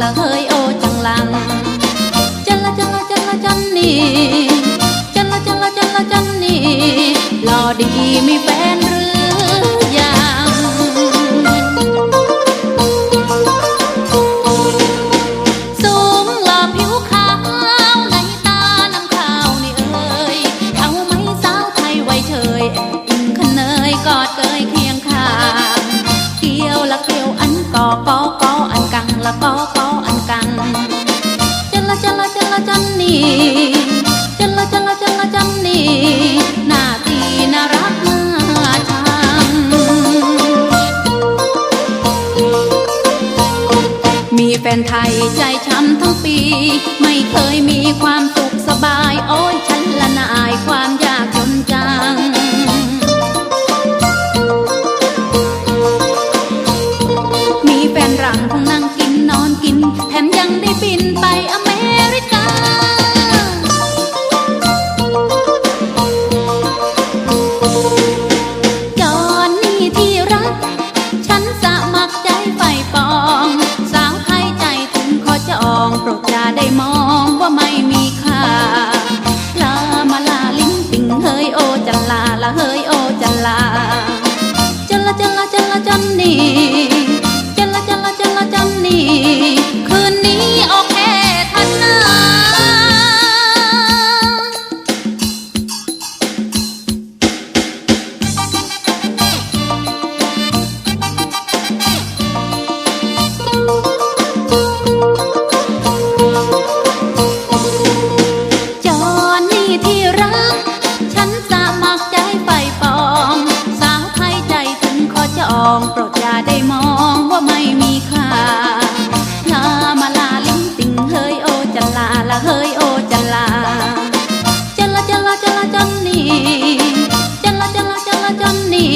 ละเฮยโอจังลัง จันละจันละจันละจันนี่จันละจันละจันละจันนี่หล่อดีมีแฟนหรือยังสูงหล่อผิวขาวในตาน้ำขาวนี่เอ่ยเอาไหมสาวไทยไว้เฉยอิงขนเนยกอดเกยเคียงข้างเกี่ยวละเกี่ยวอันกอกอกออันกังละกอก จันละจันละจันละจันนี่หน้าตีน่ารักน่าชังมีแฟนไทยใจช้ำทั้งปี ไม่เคยมีความสุขสบาย โอ้ยฉันละนายความยากจนจังมีแฟนรังคงนั่งกินนอนกินแถมยังได้บินไปอ ไองโปรดอย่าได้มองว่าไม่มีค่าลามาลาลิงติงเฮยโอจันลาละเฮยโอจันลาจันลาจันลาจันลาจันนี่จันลาจันลาจันลาจันนี่